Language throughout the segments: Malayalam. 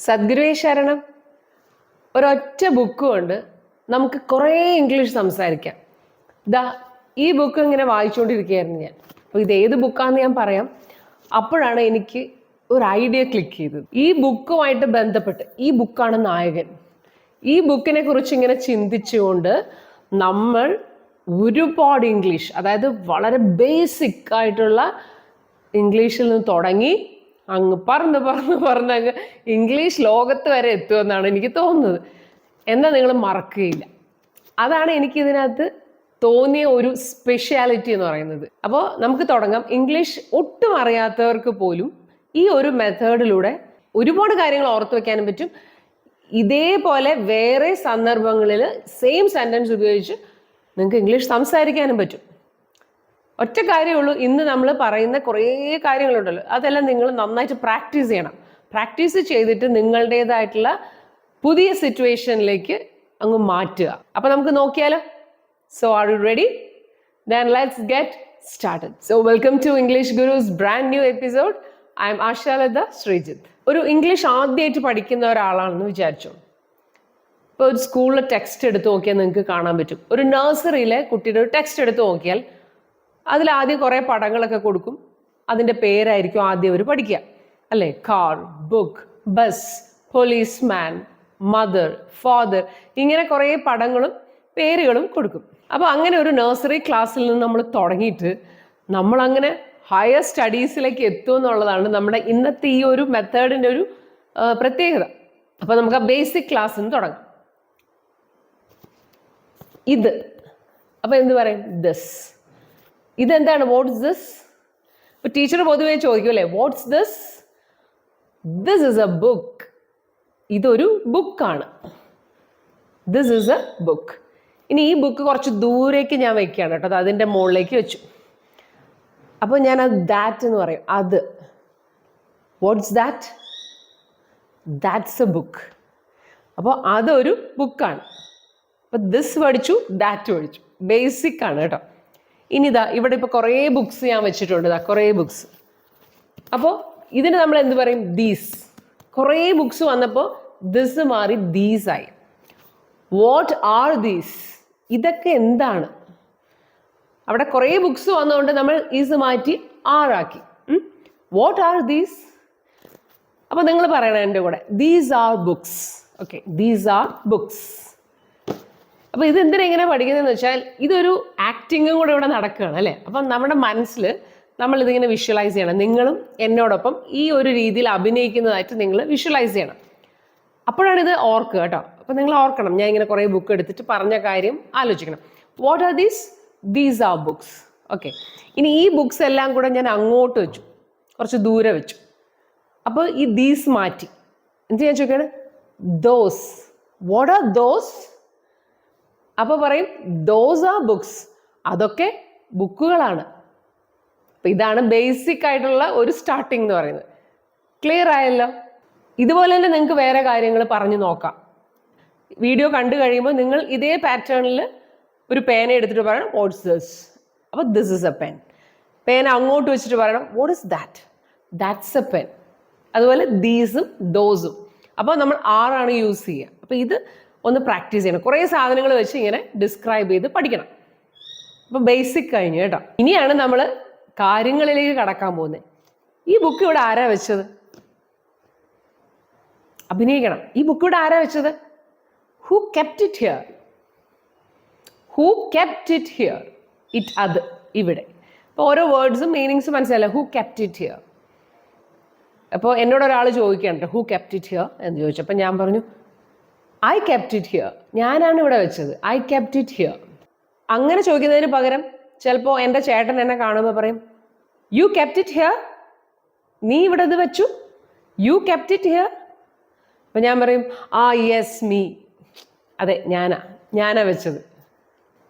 സദ്ഗുരുവേ ശരണം. ഒരൊറ്റ ബുക്ക് കൊണ്ട് നമുക്ക് കുറേ ഇംഗ്ലീഷ് സംസാരിക്കാം. ദാ ഈ ബുക്ക് ഇങ്ങനെ വായിച്ചുകൊണ്ടിരിക്കുകയായിരുന്നു ഞാൻ. അപ്പോൾ ഇത് ഏത് ബുക്കാന്ന് ഞാൻ പറയാം. അപ്പോഴാണ് എനിക്ക് ഒരു ഐഡിയ ക്ലിക്ക് ചെയ്തത്. ഈ ബുക്കുമായിട്ട് ബന്ധപ്പെട്ട് ഈ ബുക്കാണ് നായകൻ. ഈ ബുക്കിനെ കുറിച്ച് ഇങ്ങനെ ചിന്തിച്ചുകൊണ്ട് നമ്മൾ ഒരുപാട് ഇംഗ്ലീഷ് അതായത് വളരെ ബേസിക് ആയിട്ടുള്ള ഇംഗ്ലീഷിൽ നിന്ന് തുടങ്ങി അങ്ങ് പറന്ന് പറന്ന് പറന്ന് അങ്ങ് ഇംഗ്ലീഷ് ലോകത്ത് വരെ എത്തുമെന്നാണ് എനിക്ക് തോന്നുന്നത്. എന്നാൽ നിങ്ങൾ മറക്കുകയില്ല. അതാണ് എനിക്കിതിനകത്ത് തോന്നിയ ഒരു സ്പെഷ്യാലിറ്റി എന്ന് പറയുന്നത്. അപ്പോൾ നമുക്ക് തുടങ്ങാം. ഇംഗ്ലീഷ് ഒട്ടും അറിയാത്തവർക്ക് പോലും ഈ ഒരു മെത്തേഡിലൂടെ ഒരുപാട് കാര്യങ്ങൾ ഓർത്ത് വെക്കാനും പറ്റും. ഇതേപോലെ വേറെ സന്ദർഭങ്ങളിൽ സെയിം സെന്റൻസ് ഉപയോഗിച്ച് നിങ്ങൾക്ക് ഇംഗ്ലീഷ് സംസാരിക്കാനും പറ്റും. ഒറ്റ കാര്യമുള്ളൂ ഇന്ന് നമ്മൾ പറയുന്ന കുറേ കാര്യങ്ങളുണ്ടല്ലോ. അതെല്ലാം നിങ്ങൾ നന്നായിട്ട് പ്രാക്ടീസ് ചെയ്യണം. പ്രാക്ടീസ് ചെയ്തിട്ട് നിങ്ങളുടേതായിട്ടുള്ള പുതിയ സിറ്റുവേഷനിലേക്ക് അങ്ങ് മാറ്റുക. അപ്പൊ നമുക്ക് നോക്കിയാലോ? So are you ready then let's get started so welcome to English gurus brand new episode I'm Ashalatha Sreejith ഒരു ഇംഗ്ലീഷ് ആദ്യമായിട്ട് പഠിക്കുന്ന ഒരാളാണെന്ന് വിചാരിച്ചു? ഇപ്പോൾ ഒരു സ്കൂളിലെ ടെക്സ്റ്റ് എടുത്ത് നോക്കിയാൽ നിങ്ങൾക്ക് കാണാൻ പറ്റും. ഒരു നഴ്സറിയിലെ കുട്ടിയുടെ ഒരു ടെക്സ്റ്റ് എടുത്ത് നോക്കിയാൽ അതിൽ ആദ്യം കുറേ പടങ്ങളൊക്കെ കൊടുക്കും. അതിന്റെ പേരായിരിക്കും ആദ്യം അവർ പഠിക്കുക. അല്ലേ? Car book bus policeman mother father ഇങ്ങനെ കുറേ പടങ്ങളും പേരുകളും കൊടുക്കും. അപ്പോൾ അങ്ങനെ ഒരു നഴ്സറി ക്ലാസ്സിൽ നിന്ന് നമ്മൾ തുടങ്ങിയിട്ട് നമ്മളങ്ങനെ ഹയർ സ്റ്റഡീസിലേക്ക് എത്തും എന്നുള്ളതാണ് നമ്മുടെ ഇന്നത്തെ ഈ ഒരു മെത്തേഡിന്റെ ഒരു പ്രത്യേകത. അപ്പോൾ നമുക്ക് ആ ബേസിക് ക്ലാസ്സിൽ നിന്ന് തുടങ്ങാം. ഇത്. അപ്പോൾ എന്ത് പറയും? ദിസ്. ഇതെന്താണ്? വാട്ട്സ് ദിസ് ടീച്ചർ പൊതുവേ ചോദിക്കും അല്ലേ what's this this is a book ഇതൊരു ബുക്കാണ് ദിസ് ഇസ് എ ബുക്ക് ഇനി ഈ ബുക്ക് കുറച്ച് ദൂരേക്ക് ഞാൻ വെക്കുകയാണ് കേട്ടോ. അത് അതിന്റെ മുകളിലേക്ക് വെച്ചു. അപ്പോൾ ഞാൻ അത് ദാറ്റ് എന്ന് പറയും. അത്. What's that that's a book അപ്പോൾ അതൊരു ബുക്കാണ് അപ്പോൾ ദിസ് പഠിച്ചു ദാറ്റ് പഠിച്ചു. ബേസിക് ആണ് കേട്ടോ. ഇനി ഇതാ ഇവിടെ ഇപ്പോൾ കുറേ ബുക്സ് ഞാൻ വെച്ചിട്ടുണ്ട് ഇതാ കുറേ ബുക്സ് അപ്പോൾ ഇതിന് നമ്മൾ എന്ത് പറയും? ദീസ് കുറേ ബുക്സ് വന്നപ്പോൾ ദിസ് മാറി ദീസ് ആയി. വാട്ട് ആർ ദീസ് ഇതൊക്കെ എന്താണ്? അവിടെ കുറേ ബുക്സ് വന്നതുകൊണ്ട് നമ്മൾ ഈസ് മാറ്റി ആറാക്കി വാട്ട് ആർ ദീസ് അപ്പോൾ നിങ്ങൾ പറയണം എന്റെ കൂടെ. These are books okay these are books അപ്പോൾ ഇത് എന്തിനാ ഇങ്ങനെ പഠിക്കുന്നതെന്ന് വെച്ചാൽ ഇതൊരു ആക്ടിങ്ങും കൂടെ ഇവിടെ നടക്കുകയാണ് അല്ലേ? അപ്പം നമ്മുടെ മനസ്സിൽ നമ്മൾ ഇതിങ്ങനെ വിഷ്വലൈസ് ചെയ്യണം. നിങ്ങളും എന്നോടൊപ്പം ഈ ഒരു രീതിയിൽ അഭിനയിക്കുന്നതായിട്ട് നിങ്ങൾ വിഷ്വലൈസ് ചെയ്യണം. അപ്പോഴാണ് ഇത് ഓർക്കുക കേട്ടോ. അപ്പം നിങ്ങൾ ഓർക്കണം. ഞാൻ ഇങ്ങനെ കുറേ ബുക്ക് എടുത്തിട്ട് പറഞ്ഞ കാര്യം ആലോചിക്കണം. What are these these are books okay ഇനി ഈ ബുക്സ് എല്ലാം കൂടെ ഞാൻ അങ്ങോട്ട് വെച്ചു. കുറച്ച് ദൂരെ വെച്ചു. അപ്പോൾ ഈ ദീസ് മാറ്റി. എന്ത് ഞാൻ ചോദിക്കുകയാണ് ദോസ് വാട്ട് ആർ ദോസ് അപ്പോൾ പറയും ദോസ് ആ ബുക്സ് അതൊക്കെ ബുക്കുകളാണ്. അപ്പം ഇതാണ് ബേസിക് ആയിട്ടുള്ള ഒരു സ്റ്റാർട്ടിംഗ് എന്ന് പറയുന്നത്. ക്ലിയർ ആയല്ലോ? ഇതുപോലെ തന്നെ നിങ്ങൾക്ക് വേറെ കാര്യങ്ങൾ പറഞ്ഞു നോക്കാം. വീഡിയോ കണ്ടു കഴിയുമ്പോൾ നിങ്ങൾ ഇതേ പാറ്റേണിൽ ഒരു പേന എടുത്തിട്ട് പറയണം വാട്ട്സ് ദിസ് അപ്പോൾ ദിസ് ഇസ് എ പെൻ പേന അങ്ങോട്ട് വെച്ചിട്ട് പറയണം what is that that's a pen അതുപോലെ ദീസും ദോസും അപ്പോൾ നമ്മൾ ആറാണ് യൂസ് ചെയ്യുക. അപ്പോൾ ഇത് ഒന്ന് പ്രാക്ടീസ് ചെയ്യണം. കുറേ സാധനങ്ങൾ വെച്ച് ഇങ്ങനെ ഡിസ്ക്രൈബ് ചെയ്ത് പഠിക്കണം. അപ്പോൾ ബേസിക് കഴിഞ്ഞു കേട്ടോ. ഇനിയാണ് നമ്മൾ കാര്യങ്ങളിലേക്ക് കടക്കാൻ പോകുന്നത്. ഈ ബുക്ക് ഇവിടെ ആരാ വെച്ചത്? അഭിനയിക്കണം. ഈ ബുക്ക് ഇവിടെ ആരാ വെച്ചത്? Who kept it here who kept it here it അത് ഇവിടെ. അപ്പോൾ ഓരോ വേർഡ്സും മീനിങ്സും മനസ്സിലല്ല ഹു കെപ്റ്റ് ഇറ്റ് ഹിയർ അപ്പോൾ എന്നോട് ഒരാൾ ചോദിക്കണ്ട ഹു കെപ്റ്റ് ഇറ്റ് ഹിയർ എന്ന് ചോദിച്ചു. അപ്പം ഞാൻ പറഞ്ഞു ഐ കെപ്റ്റ് ഇറ്റ് ഹിയർ ഞാനാണ് ഇവിടെ വെച്ചത്. ഐ കെപ്റ്റ് ഇറ്റ് ഹിയർ അങ്ങനെ ചോദിക്കുന്നതിന് പകരം ചിലപ്പോൾ എന്റെ ചേട്ടൻ എന്നെ കാണുമ്പോൾ പറയും യു കെപ്റ്റ് ഇറ്റ് ഹിയർ നീ ഇവിടെ ഇത് വെച്ചു? യു കെപ്റ്റ് ഇറ്റ് ഹിയർ അപ്പം ഞാൻ പറയും ആ യെസ് മീ അതെ ഞാനാ. ഞാനാ വെച്ചത്.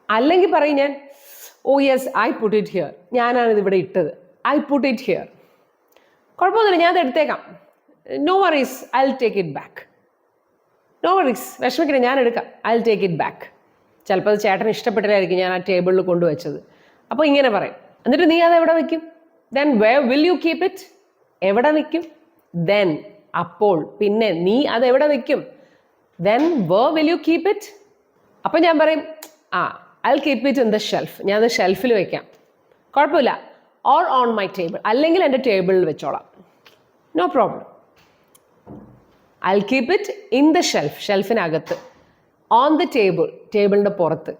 അല്ലെങ്കിൽ പറയും ഞാൻ ഓ yes I put it here ഞാനാണ് ഇത് ഇവിടെ ഇട്ടത്. ഐ പുട്ട് ഇറ്റ് ഹിയർ കുഴപ്പമൊന്നുമില്ല ഞാൻ അത് എടുത്തേക്കാം. No worries I take it back no worries വിഷമിക്കണം ഞാൻ എടുക്കാം. ഐ ടേക്ക് ഇറ്റ് ബാക്ക് ചിലപ്പോൾ അത് ചേട്ടന് ഇഷ്ടപ്പെട്ടില്ലായിരിക്കും ഞാൻ ആ ടേബിളിൽ കൊണ്ടുവച്ചത്. അപ്പോൾ ഇങ്ങനെ പറയും. എന്നിട്ട് നീ അത് എവിടെ വെക്കും? Then where will you keep it എവിടെ വെക്കും? ദെൻ അപ്പോൾ പിന്നെ നീ അത് എവിടെ വെക്കും? Then where will you keep it അപ്പം ഞാൻ പറയും ആ I keep it in the shelf ഞാൻ അത് ഷെൽഫിൽ വെക്കാം. കുഴപ്പമില്ല. ഓർ ഓൺ മൈ ടേബിൾ അല്ലെങ്കിൽ എന്റെ ടേബിളിൽ വെച്ചോളാം. No problem I keep it in the shelf ഷെൽഫിനകത്ത് on the table ടേബിളിന്റെ പുറത്ത്.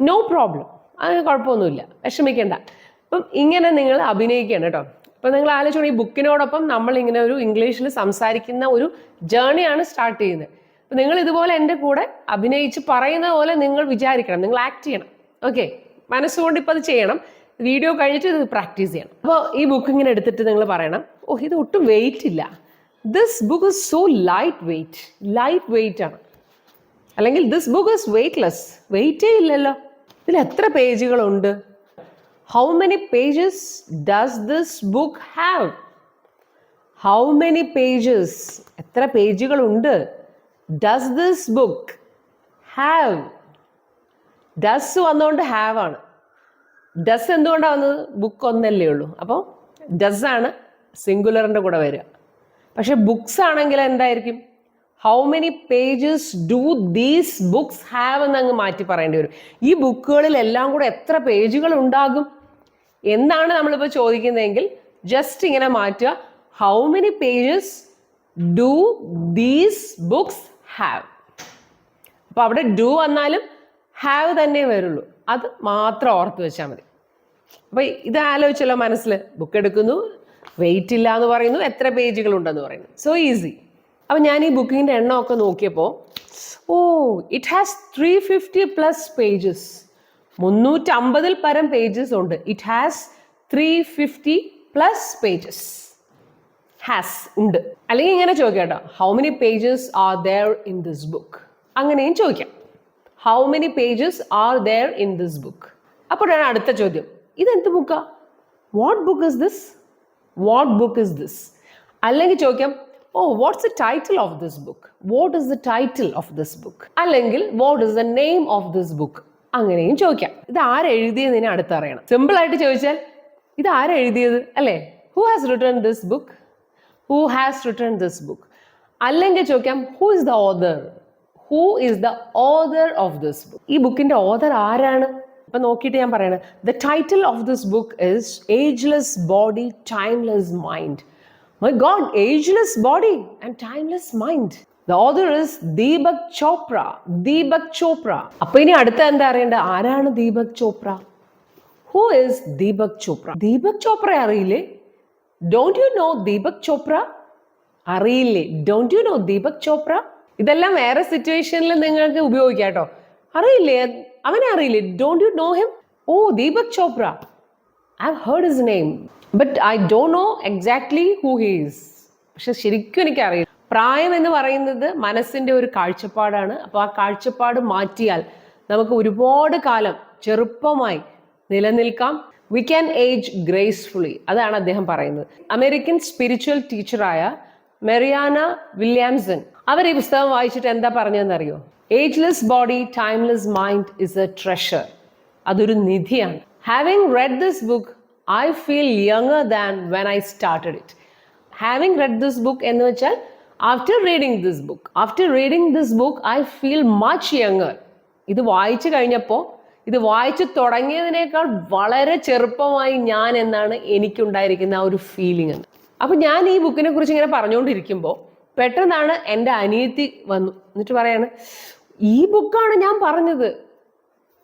നോ പ്രോബ്ലം അങ്ങനെ കുഴപ്പമൊന്നുമില്ല. വിഷമിക്കേണ്ട. അപ്പം ഇങ്ങനെ നിങ്ങൾ അഭിനയിക്കണം കേട്ടോ. അപ്പം നിങ്ങൾ ആലോചിച്ചോണം ഈ ബുക്കിനോടൊപ്പം നമ്മൾ ഇങ്ങനെ ഒരു ഇംഗ്ലീഷിൽ സംസാരിക്കുന്ന ഒരു ജേണിയാണ് സ്റ്റാർട്ട് ചെയ്യുന്നത്. അപ്പം നിങ്ങൾ ഇതുപോലെ എന്റെ കൂടെ അഭിനയിച്ച് പറയുന്ന പോലെ നിങ്ങൾ വിചാരിക്കണം. നിങ്ങൾ ആക്ട് ചെയ്യണം. ഓക്കെ മനസ്സുകൊണ്ട് ഇപ്പം അത് ചെയ്യണം. വീഡിയോ കഴിഞ്ഞിട്ട് ഇത് പ്രാക്ടീസ് ചെയ്യണം. അപ്പോൾ ഈ ബുക്ക് ഇങ്ങനെ എടുത്തിട്ട് നിങ്ങൾ പറയണം ഓ ഇത് ഒട്ടും വെയിറ്റ് ഇല്ല. This book is so light weight light weight ആണ്. അല്ലെങ്കിൽ ദിസ് ബുക്ക് ഇസ് വെയ്റ്റ്ലെസ് വെയിറ്റേ ഇല്ലല്ലോ. ഇതിൽ എത്ര പേജുകളുണ്ട് how many pages does this book have how many pages എത്ര പേജുകളുണ്ട് does this book have does വന്നുകൊണ്ട് ഹാവ് ആണ്. ഡസ് എന്തുകൊണ്ടാണ് വന്നത്? ബുക്ക് ഒന്നല്ലേ ഉള്ളൂ. അപ്പോൾ ഡസ് ആണ് സിംഗുലറിന്റെ കൂടെ വരിക. പക്ഷെ ബുക്സ് ആണെങ്കിൽ എന്തായിരിക്കും? How many pages do these books have എന്ന് അങ്ങ് മാറ്റി പറയേണ്ടി വരും. ഈ ബുക്കുകളിൽ എല്ലാം കൂടെ എത്ര പേജുകൾ ഉണ്ടാകും? എന്നാണ് നമ്മളിപ്പോൾ ചോദിക്കുന്നതെങ്കിൽ ജസ്റ്റ് ഇങ്ങനെ മാറ്റുക. How many pages do these books have അപ്പോൾ അവിടെ ഡു വന്നാലും ഹാവ് തന്നെ വരുള്ളൂ. അത് മാത്രം ഓർത്ത് വെച്ചാൽ മതി. അപ്പോൾ ഇത് ആലോചിച്ചല്ലോ മനസ്സിൽ. ബുക്ക് എടുക്കുന്നു വെയിറ്റ് ഇല്ല എന്ന് പറയുന്നു എത്ര പേജുകൾ ഉണ്ടെന്ന് പറയുന്നു. സോ ഈസി അപ്പം ഞാൻ ഈ ബുക്കിങ്ങിന്റെ എണ്ണമൊക്കെ നോക്കിയപ്പോൾ ഓ it has three fifty plus pages മുന്നൂറ്റമ്പതിൽ പരം പേജസ് ഉണ്ട്. It has three fifty plus pages has ഉണ്ട്. അല്ലെങ്കിൽ ഇങ്ങനെ ചോദിക്കാം how many pages are there in this book അങ്ങനെയും ചോദിക്കാം. How many pages are there in this book അപ്പോഴാണ് അടുത്ത ചോദ്യം. ഇതെന്ത് ബുക്കാ what book is this what book is this അല്ലെങ്കിൽ ചോദിക്കാം ഓ what's the title of this book what is the title of this book അല്ലെങ്കിൽ what is the name of this book അങ്ങനെയും ചോദിക്കാം. ഇത് ആരെഴുതിയതിനെ അടുത്തറിയണം സിമ്പിൾ ആയിട്ട് ചോദിച്ചാൽ ഇത് ആരെഴുതിയത് അല്ലേ? Who has written this book who has written this book അല്ലെങ്കിൽ ചോദിക്കാം who is the author who is the author of this book ഈ ബുക്കിന്റെ ഓദർ ആരാണ്? ഇപ്പൊ നോക്കിയിട്ട് ഞാൻ പറയണ. The title of this book is ageless body timeless mind my god ageless body and timeless mind the author is Deepak Chopra Deepak Chopra അപ്പൊ ഇനി അടുത്ത എന്താ അറിയേണ്ടത്? ആരാണ് ദീപക് ചോപ്ര ഹൂ ഇസ് ദീപക് ചോപ്ര ദീപക് ചോപ്ര അറിയില്ലേ? Don't you know Deepak Chopra അറിയില്ലേ? Don't you know Deepak Chopra ഇതെല്ലാം വേറെ സിറ്റുവേഷനിൽ നിങ്ങൾക്ക് ഉപയോഗിക്കാം കേട്ടോ. അറിയില്ലേ? അവനെ അറിയില്ലേ? Don't you know him oh Deepak Chopra. I have heard his name but I don't know exactly who he's പക്ഷെ ശരിക്കും എനിക്കറിയില്ല. പ്രായം എന്ന് പറയുന്നത് മനസ്സിന്റെ ഒരു കാഴ്ചപ്പാടാണ്. അപ്പോൾ ആ കാഴ്ചപ്പാട് മാറ്റിയാൽ നമുക്ക് ഒരുപാട് കാലം ചെറുപ്പമായി നിലനിൽക്കാം. വി ക്യാൻ ഏജ് ഗ്രേസ്ഫുള്ളി അതാണ് അദ്ദേഹം പറയുന്നത്. അമേരിക്കൻ സ്പിരിച്വൽ ടീച്ചറായ മെറിയാന വില്യാംസൺ അവർ ഈ പുസ്തകം വായിച്ചിട്ട് എന്താ പറഞ്ഞതെന്നറിയോ? Ageless body timeless mind is a treasure അതൊരു നിധിയാണ്. Having read this book I feel younger than when I started it having read this book എന്ന് വെച്ചാൽ after reading this book after reading this book I feel much younger ഇത് വായിച്ചു കഴിഞ്ഞപ്പോൾ ഇത് വായിച്ചു തുടങ്ങിയതിനേക്കാൾ വളരെ ചെറുപ്പമായി ഞാൻ എന്നാണ് എനിക്കുണ്ടായിരിക്കുന്ന ആ ഒരു ഫീലിംഗ് എന്ന്. അപ്പം ഞാൻ ഈ ബുക്കിനെ കുറിച്ച് ഇങ്ങനെ പറഞ്ഞുകൊണ്ടിരിക്കുമ്പോൾ പെട്ടെന്നാണ് എന്റെ അനിയത്തി വന്നു. എന്നിട്ട് പറയാണ് ഈ ബുക്കാണ് ഞാൻ പറഞ്ഞത്.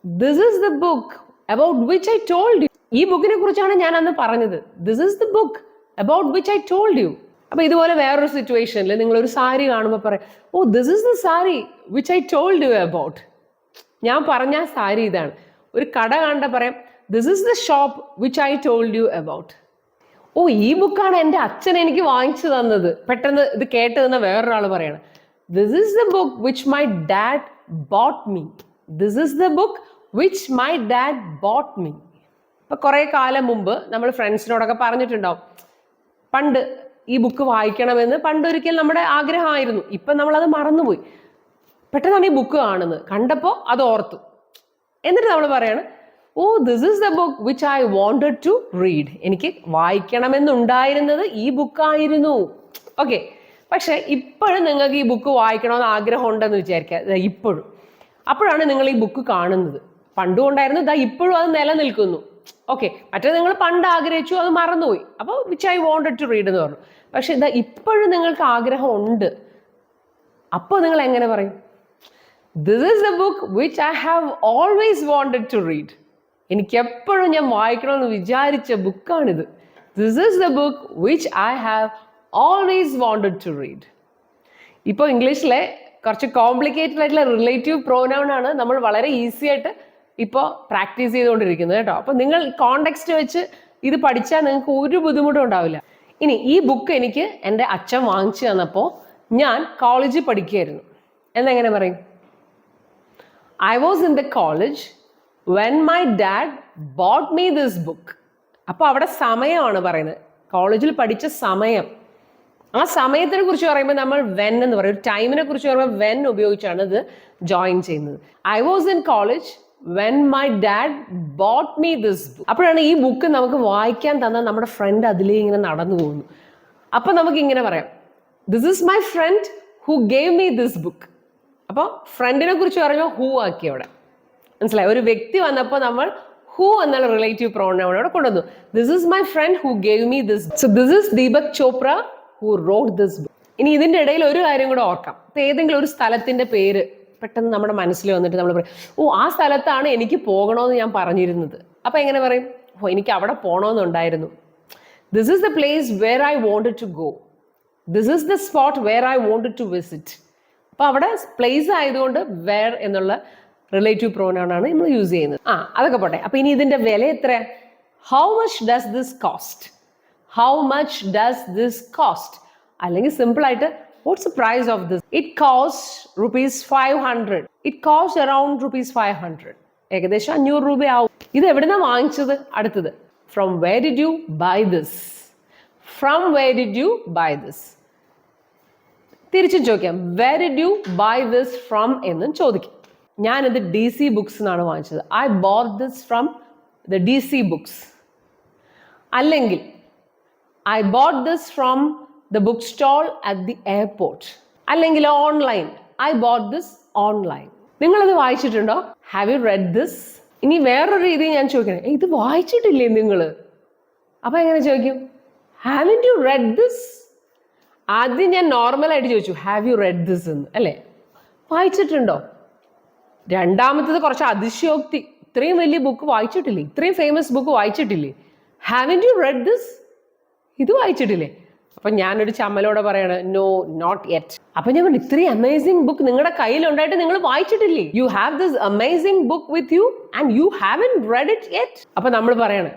This is the book about which I told you ഈ ബുക്കിനെ കുറിച്ചാണ് ഞാൻ അന്ന് പറഞ്ഞത്. This is the book about which I told you അപ്പൊ ഇതുപോലെ വേറൊരു സിറ്റുവേഷനിൽ നിങ്ങൾ ഒരു സാരി കാണുമ്പോൾ പറയും ഓ this is the sari which I told you about ഞാൻ പറഞ്ഞ സാരി ഇതാണ്. ഒരു കട കണ്ട പറയാം this is the shop which I told you about oh ഈ ബുക്കാണ് എന്റെ അച്ഛൻ എനിക്ക് വാങ്ങിച്ചു തന്നത്. പെട്ടെന്ന് ഇത് കേട്ട് തന്ന വേറൊരാൾ പറയണം this is the book which my dad bought me. This is the book which my dad bought me. ഇപ്പൊ കുറെ കാലം മുമ്പ് നമ്മൾ ഫ്രണ്ട്സിനോടൊക്കെ പറഞ്ഞിട്ടുണ്ടാവും പണ്ട് ഈ ബുക്ക് വായിക്കണമെന്ന് പണ്ടൊരിക്കൽ നമ്മുടെ ആഗ്രഹമായിരുന്നു. ഇപ്പം നമ്മളത് മറന്നുപോയി. പെട്ടെന്നാണ് ഈ ബുക്ക് കാണുന്നത്. കണ്ടപ്പോൾ അത് ഓർത്തു. എന്നിട്ട് നമ്മൾ പറയാണ് ഓ this is the book which I wanted to read എനിക്ക് വായിക്കണമെന്നുണ്ടായിരുന്നത് ഈ ബുക്കായിരുന്നു ഓക്കെ പക്ഷെ ഇപ്പോഴും നിങ്ങൾക്ക് ഈ ബുക്ക് വായിക്കണമെന്ന് ആഗ്രഹം ഉണ്ടെന്ന് വിചാരിക്കുക ഇപ്പോഴും. അപ്പോഴാണ് നിങ്ങൾ ഈ ബുക്ക് കാണുന്നത്. പണ്ടും ഉണ്ടായിരുന്നു ദാ ഇപ്പോഴും അത് നിലനിൽക്കുന്നു. ഓക്കെ മറ്റേ നിങ്ങൾ പണ്ട് ആഗ്രഹിച്ചു അത് മറന്നുപോയി. അപ്പോൾ which I wanted to read എന്ന് പറഞ്ഞു. പക്ഷെ ഇതാ ഇപ്പോഴും നിങ്ങൾക്ക് ആഗ്രഹം ഉണ്ട് അപ്പോൾ നിങ്ങൾ എങ്ങനെ പറയും? This is a book which I have always wanted to read എനിക്ക് എപ്പോഴും ഞാൻ വായിക്കണമെന്ന് വിചാരിച്ച ബുക്കാണിത് this is the book which I have always wanted to read ഇപ്പോൾ ഇംഗ്ലീഷിലെ കുറച്ച് കോംപ്ലിക്കേറ്റഡ് ആയിട്ടുള്ള റിലേറ്റീവ് പ്രോനൗൺ ആണ് നമ്മൾ വളരെ ഈസി ആയിട്ട് ഇപ്പോൾ പ്രാക്ടീസ് ചെയ്തുകൊണ്ടിരിക്കുന്നത് കേട്ടോ. അപ്പോൾ നിങ്ങൾ കോണ്ടെക്സ്റ്റ് വെച്ച് ഇത് പഠിച്ചാൽ നിങ്ങൾക്ക് ഒരു ബുദ്ധിമുട്ടും ഉണ്ടാവില്ല. ഇനി ഈ ബുക്ക് എനിക്ക് എന്റെ അച്ഛൻ വാങ്ങിച്ചു തന്നപ്പോൾ ഞാൻ കോളേജിൽ പഠിക്കുകയായിരുന്നു. എന്നെങ്ങനെ പറയും? I was in the college when my dad bought me this book അപ്പോൾ അവിടെ സമയമാണ് പറയുന്നത്. കോളേജിൽ പഠിച്ച സമയം. ആ സമയത്തിനെ കുറിച്ച് പറയുമ്പോൾ നമ്മൾ വെൻ എന്ന് പറയും. ഒരു ടൈമിനെ കുറിച്ച് പറയുമ്പോൾ വെൻ ഉപയോഗിച്ചാണ് ഇത് ജോയിൻ ചെയ്യുന്നത്. I was in college when my dad bought me this book അപ്പോഴാണ് ഈ ബുക്ക് നമുക്ക് വായിക്കാൻ തന്ന നമ്മുടെ ഫ്രണ്ട് അതിലേ ഇങ്ങനെ നടന്നു പോകുന്നു. അപ്പം നമുക്ക് ഇങ്ങനെ പറയാം. This is my friend who gave me this book അപ്പോൾ ഫ്രണ്ടിനെ കുറിച്ച് പറയുമ്പോൾ ഹൂ ആക്കി അവിടെ. മനസ്സിലായി? ഒരു വ്യക്തി വന്നപ്പോൾ നമ്മൾ ഹൂ എന്നുള്ള റിലേറ്റീവ് പ്രോണൗൺ അവിടെ കൊണ്ടുവന്നു. This is my friend who gave me this so this is Deepak Chopra who wrote this book ഇനി ഇതിന്റെ ഇടയിൽ ഒരു കാര്യം കൂടെ ഓർക്കാം. ഇപ്പം ഏതെങ്കിലും ഒരു സ്ഥലത്തിന്റെ പേര് പെട്ടെന്ന് നമ്മുടെ മനസ്സിൽ വന്നിട്ട് നമ്മൾ പറയും ഓ ആ സ്ഥലത്താണ് എനിക്ക് പോകണമെന്ന് ഞാൻ പറഞ്ഞിരുന്നത്. അപ്പം എങ്ങനെ പറയും? ഓ എനിക്ക് അവിടെ പോകണമെന്നുണ്ടായിരുന്നു this is the place where I want to go this is the spot where I want to visit അപ്പം അവിടെ പ്ലേസ് ആയതുകൊണ്ട് വേർ എന്നുള്ള റിലേറ്റീവ് പ്രോനൗൺ ആണ് നമ്മൾ യൂസ് ചെയ്യുന്നത്. ആ അതൊക്കെ പോട്ടെ. അപ്പം ഇനി ഇതിന്റെ വില എത്ര how much does this cost how much does this cost അല്ലെങ്കിൽ സിമ്പിൾ ആയിട്ട് what's the price of this it cost rupees five hundred it cost around rupees five hundred ഏകദേശം അഞ്ഞൂറ് രൂപയാവും. ഇത് എവിടുന്നാ വാങ്ങിച്ചത്? അടുത്തത്. From where did you buy this from where did you buy this തിരിച്ചും ചോദിക്കാം. Where did you buy this from എന്നും ചോദിക്കും. ഞാനിത് ഡി സി ബുക്സ് എന്നാണ് വാങ്ങിച്ചത്. I bought this from the D C books അല്ലെങ്കിൽ I bought this from the book stall at the airport അല്ലെങ്കിൽ online I bought this online നിങ്ങളത് വായിച്ചിട്ടുണ്ടോ? ഹാവ് യു റെഡ് ദിസ് ഇനി വേറൊരു രീതി ഞാൻ ചോദിക്കണം "ഏയ്, ഇത് വായിച്ചിട്ടില്ലേ നിങ്ങൾ അപ്പൊ എങ്ങനെ ചോദിക്കും? ഹാവ് യു റെഡ് ദിസ് ആദ്യം ഞാൻ നോർമലായിട്ട് ചോദിച്ചു ഹാവ് യു റെഡ് ദിസ് എന്ന്. അല്ലേ? വായിച്ചിട്ടുണ്ടോ? രണ്ടാമത്തത് കുറച്ച് അതിശയോക്തി. ഇത്രയും വലിയ ബുക്ക് വായിച്ചിട്ടില്ലേ? ഇത്രയും ഫേമസ് ബുക്ക് വായിച്ചിട്ടില്ലേ? ഹാവ് യു റെഡ് ദിസ് ഇത് വായിച്ചിട്ടില്ലേ? അപ്പൊ ഞാനൊരു ചമ്മലോടെ പറയാണ് നോ നോട്ട് യെറ്റ് അപ്പൊ പറഞ്ഞു ഇത്രയും അമേസിംഗ് ബുക്ക് നിങ്ങളുടെ കയ്യിലുണ്ടായിട്ട് നിങ്ങൾ വായിച്ചിട്ടില്ലേ? You have this amazing book with you and you haven't read it yet അപ്പൊ നമ്മൾ പറയാണ്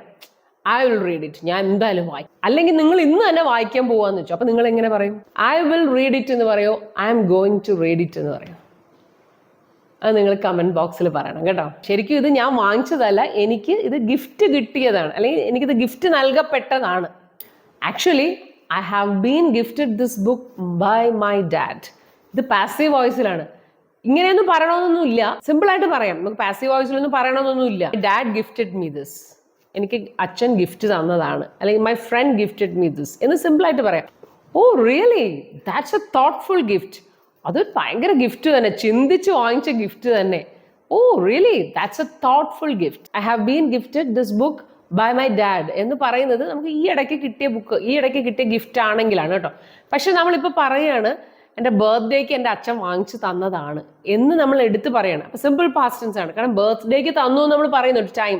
ഐ വിൽ റീഡ് ഇറ്റ് ഞാൻ എന്തായാലും വായിക്കും അല്ലെങ്കിൽ നിങ്ങൾ ഇന്ന് തന്നെ വായിക്കാൻ പോവാന്ന് വെച്ചു. അപ്പൊ നിങ്ങൾ എങ്ങനെ പറയും? ഐ വിൽ റീഡ് ഇറ്റ് എന്ന് പറയോ? I'm going to read it എന്ന് പറയും. അത് നിങ്ങൾ കമന്റ് ബോക്സിൽ പറയണം കേട്ടോ. ശരിക്കും ഇത് ഞാൻ വാങ്ങിച്ചതല്ല എനിക്ക് ഇത് ഗിഫ്റ്റ് കിട്ടിയതാണ്. അല്ലെങ്കിൽ എനിക്കിത് gift നൽകപ്പെട്ടതാണ്. Actually I have been gifted this book by my dad ഇത് പാസീവ് വോയിസിലാണ് ഇങ്ങനെയൊന്നും പറയണമെന്നൊന്നുമില്ല. സിമ്പിൾ ആയിട്ട് പറയാം. നമുക്ക് പാസീവ് വോയിസിലൊന്നും പറയണമെന്നൊന്നുമില്ല. ഡാഡ് ഗിഫ്റ്റഡ് മീ ദിസ് എനിക്ക് അച്ഛൻ ഗിഫ്റ്റ് തന്നതാണ്. അല്ലെങ്കിൽ my friend gifted me this എന്ന് സിമ്പിൾ ആയിട്ട് പറയാം. ഓ really that's a thoughtful gift അത് ഭയങ്കര ഗിഫ്റ്റ് തന്നെ. ചിന്തിച്ച് വാങ്ങിച്ച ഗിഫ്റ്റ് തന്നെ. ഓ really that's a thoughtful gift I have been gifted this book by my dad എന്ന് പറയുന്നത് നമുക്ക് ഈ ഇടയ്ക്ക് കിട്ടിയ ബുക്ക് ഈ ഇടയ്ക്ക് കിട്ടിയ ഗിഫ്റ്റ് ആണെങ്കിലാണ് കേട്ടോ. പക്ഷെ നമ്മളിപ്പോൾ പറയാണ് എന്റെ ബർത്ത്ഡേക്ക് എന്റെ അച്ഛൻ വാങ്ങിച്ചു തന്നതാണ് എന്ന് നമ്മൾ എടുത്ത് പറയണം. അപ്പോൾ സിമ്പിൾ പാസ്റ്റൻസ് ആണ്. കാരണം ബർത്ത്ഡേക്ക് തന്നു നമ്മൾ പറയുന്നുണ്ട് ടൈം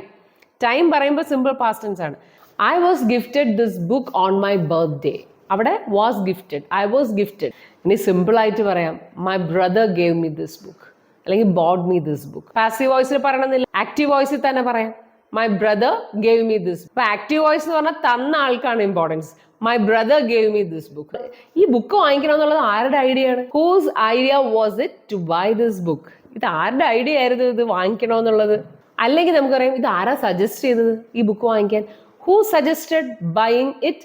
ടൈം പറയുമ്പോൾ സിമ്പിൾ പാസ്റ്റൻസ് ആണ്. I was gifted this book on my birthday അവിടെ was gifted I was gifted ഇനി സിമ്പിൾ ആയിട്ട് പറയാം. My brother gave me this book അല്ലെങ്കിൽ bought me this book passive വോയിസിൽ പറയണമെന്നില്ല. ആക്റ്റീവ് വോയിസിൽ തന്നെ പറയാം. My brother gave me this ഇപ്പൊ ആക്റ്റീവ് വോയിസ് എന്ന് പറഞ്ഞാൽ തന്ന ആൾക്കാണ് importance my brother gave me this book ഈ ബുക്ക് വാങ്ങിക്കണം എന്നുള്ളത് ആരുടെ ഐഡിയ ആണ്? Whose idea was it to buy this book ഇത് ആരുടെ ഐഡിയ ആയിരുന്നു ഇത് വാങ്ങിക്കണമെന്നുള്ളത് അല്ലെങ്കിൽ നമുക്കറിയാം ഇത് ആരാ സജസ്റ്റ് ചെയ്തത് ഈ ബുക്ക് വാങ്ങിക്കാൻ? Who suggested buying it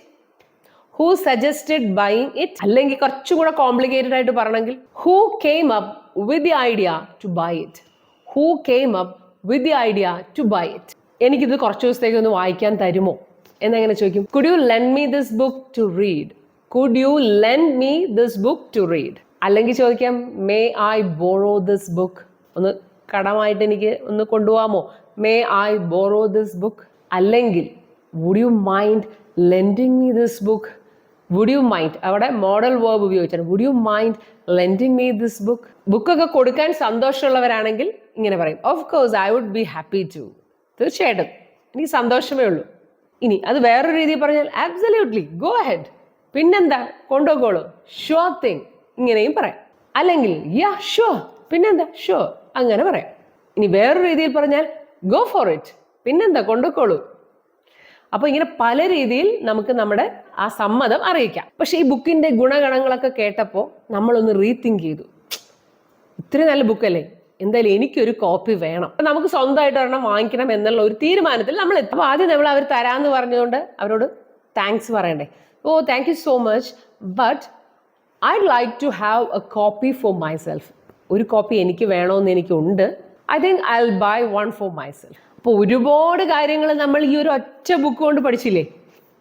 who suggested buying it അല്ലെങ്കിൽ കുറച്ചും കൂടെ കോംപ്ലിക്കേറ്റഡ് ആയിട്ട് പറയണമെങ്കിൽ who came up with the idea to buy it who came up with the idea to buy it എനിക്കിത് കുറച്ച് ദിവസത്തേക്ക് ഒന്ന് വായിക്കാൻ തരുമോ? എന്നെങ്ങനെ ചോദിക്കും? Could you lend me this book to read could you lend me this book to read അല്ലെങ്കിൽ ചോദിക്കാം may I borrow this book ഒന്ന് കടമായിട്ട് എനിക്ക് ഒന്ന് കൊണ്ടുപോകാമോ? May I borrow this book അല്ലെങ്കിൽ would you mind lending me this book would you mind അവിടെ മോഡൽ വേർബ് ഉപയോഗിച്ചാണ്. Would you mind lending me this book ബുക്കൊക്കെ കൊടുക്കാൻ സന്തോഷമുള്ളവരാണെങ്കിൽ ഇങ്ങനെ പറയും. Of course I would be happy to തീർച്ചയായിട്ടും. എനിക്ക് സന്തോഷമേ ഉള്ളൂ. ഇനി അത് വേറൊരു രീതിയിൽ പറഞ്ഞാൽ ആബ്സല്യൂട്ട്ലി ഗോ ഹെഡ് പിന്നെന്താ? കൊണ്ടുപോകോളൂ. ഷോ തിങ് ഇങ്ങനെയും പറയാം. അല്ലെങ്കിൽ യാ ഷോ പിന്നെന്താ? ഷോ അങ്ങനെ പറയാം. ഇനി വേറൊരു രീതിയിൽ പറഞ്ഞാൽ ഗോ ഫോർ ഇറ്റ് പിന്നെന്താ? കൊണ്ടുപോയിക്കോളൂ അപ്പോൾ ഇങ്ങനെ പല രീതിയിൽ നമുക്ക് നമ്മുടെ ആ സമ്മതം അറിയിക്കാം. പക്ഷേ ഈ ബുക്കിന്റെ ഗുണഗണങ്ങളൊക്കെ കേട്ടപ്പോൾ നമ്മളൊന്ന് റീതിങ്ക് ചെയ്തു. ഇത്രയും നല്ല ബുക്കല്ലേ എന്തായാലും എനിക്കൊരു കോപ്പി വേണം. നമുക്ക് സ്വന്തമായിട്ട് ഒരെണ്ണം വാങ്ങിക്കണം എന്നുള്ള ഒരു തീരുമാനത്തിൽ നമ്മൾ എത്തും. ആദ്യം നമ്മൾ അവർ തരാമെന്ന് പറഞ്ഞുകൊണ്ട് അവരോട് താങ്ക്സ് പറയണ്ടേ. ഓ thank you so much but I like to have a copy for myself ഒരു കോപ്പി എനിക്ക് വേണമെന്ന് എനിക്കുണ്ട്. I think I will buy one for myself അപ്പോൾ ഒരുപാട് കാര്യങ്ങൾ നമ്മൾ ഈ ഒരു ഒറ്റ ബുക്ക് കൊണ്ട് പഠിച്ചില്ലേ?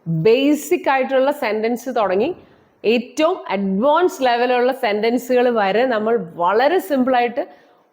ബേസിക് ആയിട്ടുള്ള സെന്റൻസ് തുടങ്ങി. ഏറ്റവും അഡ്വാൻസ് ലെവലുള്ള സെന്റൻസുകൾ വരെ നമ്മൾ വളരെ സിമ്പിളായിട്ട്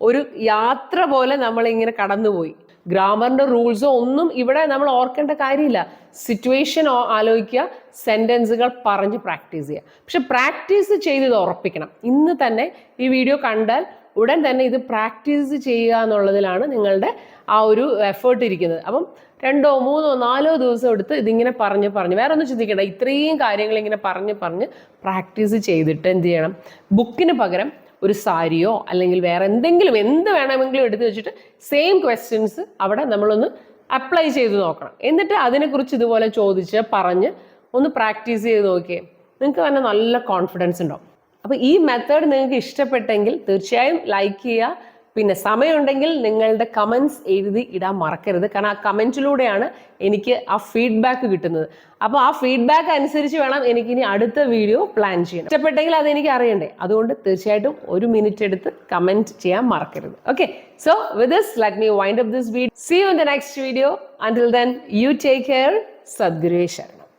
ഒരു യാത്ര പോലെ നമ്മൾ ഇങ്ങനെ കടന്നുപോയി. ഗ്രാമറിന്റെ റൂൾസോ ഒന്നും ഇവിടെ നമ്മൾ ഓർക്കേണ്ട കാര്യമില്ല. സിറ്റുവേഷൻ ആലോചിക്കുക സെന്റൻസുകൾ പറഞ്ഞ് പ്രാക്ടീസ് ചെയ്യുക. പക്ഷെ പ്രാക്ടീസ് ചെയ്ത് ഇത് ഉറപ്പിക്കണം. ഇന്ന് തന്നെ ഈ വീഡിയോ കണ്ടാൽ ഉടൻ തന്നെ ഇത് പ്രാക്ടീസ് ചെയ്യുക എന്നുള്ളതിലാണ് നിങ്ങളുടെ ആ ഒരു എഫേർട്ട് ഇരിക്കുന്നത്. അപ്പം രണ്ടോ മൂന്നോ നാലോ ദിവസം എടുത്ത് ഇതിങ്ങനെ പറഞ്ഞ് പറഞ്ഞ് വേറെ ഒന്നും ചിന്തിക്കേണ്ട ഇത്രയും കാര്യങ്ങൾ ഇങ്ങനെ പറഞ്ഞ് പറഞ്ഞ് പ്രാക്ടീസ് ചെയ്തിട്ട് എന്ത് ചെയ്യണം? ബുക്കിന് പകരം ഒരു സാരിയോ അല്ലെങ്കിൽ വേറെ എന്തെങ്കിലും എന്ത് വേണമെങ്കിലും എടുത്തു വെച്ചിട്ട് സെയിം ക്വസ്റ്റ്യൻസ് അവിടെ നമ്മളൊന്ന് അപ്ലൈ ചെയ്ത് നോക്കണം. എന്നിട്ട് അതിനെക്കുറിച്ച് ഇതുപോലെ ചോദിച്ച് പറഞ്ഞ് ഒന്ന് പ്രാക്ടീസ് ചെയ്ത് നോക്കിയേ. നിങ്ങൾക്ക് തന്നെ നല്ല കോൺഫിഡൻസ് ഉണ്ടാവും. അപ്പോൾ ഈ മെത്തേഡ് നിങ്ങൾക്ക് ഇഷ്ടപ്പെട്ടെങ്കിൽ തീർച്ചയായും ലൈക്ക് ചെയ്യുക. പിന്നെ സമയമുണ്ടെങ്കിൽ നിങ്ങളുടെ കമൻസ് എഴുതി ഇടാൻ മറക്കരുത്. കാരണം ആ കമന്റിലൂടെയാണ് എനിക്ക് ആ ഫീഡ്ബാക്ക് കിട്ടുന്നത്. അപ്പോൾ ആ ഫീഡ്ബാക്ക് അനുസരിച്ച് വേണം എനിക്കിനി അടുത്ത വീഡിയോ പ്ലാൻ ചെയ്യണം ഇഷ്ടപ്പെട്ടെങ്കിൽ അത് എനിക്ക് അറിയണ്ടേ? അതുകൊണ്ട് തീർച്ചയായിട്ടും ഒരു മിനിറ്റ് എടുത്ത് കമന്റ് ചെയ്യാൻ മറക്കരുത്. Okay so with this let me wind up this video see you in the next video until then you take care സദ്ഗുരുവേ ശരണം.